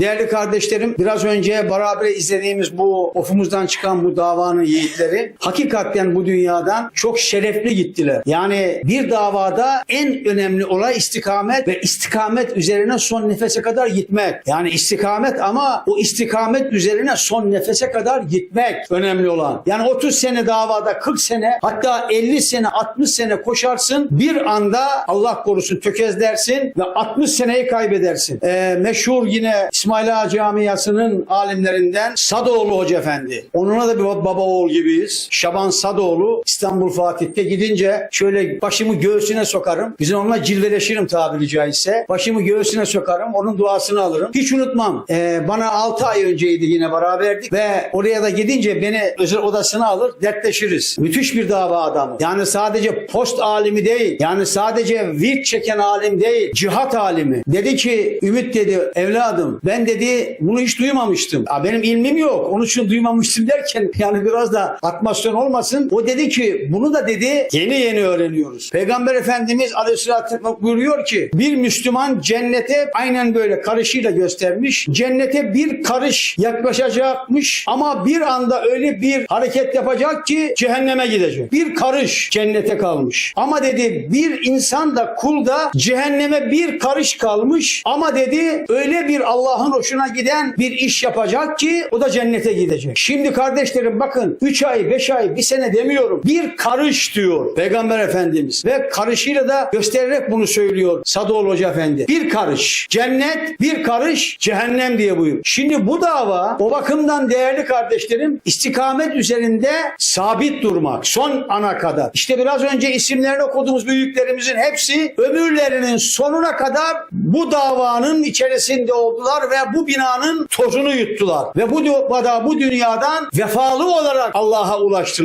Değerli kardeşlerim biraz önce beraber izlediğimiz bu ofumuzdan çıkan bu davanın yiğitleri hakikaten bu dünyadan çok şerefli gittiler. Yani bir davada en önemli olay istikamet ve istikamet üzerine son nefese kadar gitmek. Yani istikamet ama o istikamet üzerine son nefese kadar gitmek önemli olan. Yani 30 sene davada 40 sene hatta 50 sene 60 sene koşarsın bir anda Allah korusun tökezlersin ve 60 seneyi kaybedersin. Ee, meşhur yine İsmail Ağa Camiası'nın alimlerinden Sadoğlu Hoca Efendi. Onunla da bir baba oğul gibiyiz. Şaban Sadoğlu İstanbul Fatih'te gidince şöyle başımı göğsüne sokarım. Bizim onunla cilveleşirim tabiri caizse. Başımı göğsüne sokarım. Onun duasını alırım. Hiç unutmam. Ee, bana 6 ay önceydi yine beraberdik ve oraya da gidince beni özel odasına alır dertleşiriz. Müthiş bir dava adamı. Yani sadece post alimi değil. Yani sadece virt çeken alim değil. Cihat alimi. Dedi ki Ümit dedi evladım ben dedi bunu hiç duymamıştım. Ya benim ilmim yok. Onun için duymamıştım derken yani biraz da atmasyon olmasın. O dedi ki bunu da dedi yeni yeni öğreniyoruz. Peygamber Efendimiz Aleyhisselatü Vesselam buyuruyor ki bir Müslüman cennete aynen böyle karışıyla göstermiş. Cennete bir karış yaklaşacakmış ama bir anda öyle bir hareket yapacak ki cehenneme gidecek. Bir karış cennete kalmış. Ama dedi bir insan da kul da cehenneme bir karış kalmış ama dedi öyle bir Allah'ın hoşuna giden bir iş yapacak ki o da cennete gidecek. Şimdi kardeşlerim bakın 3 ay 5 ay bir sene demiyorum. Bir karış diyor Peygamber Efendimiz ve karışıyla da göstererek bunu söylüyor Sadoğlu Hoca Efendi. Bir karış cennet bir karış cehennem diye buyur. Şimdi bu dava o bakımdan değerli kardeşlerim istikamet üzerinde sabit durmak son ana kadar. İşte biraz önce isimlerini okuduğumuz büyüklerimizin hepsi ömürlerinin sonuna kadar bu davanın içerisinde oldular ve bu binanın tozunu yuttular. Ve bu, bu, bu dünyadan vefalı olarak Allah'a ulaştılar.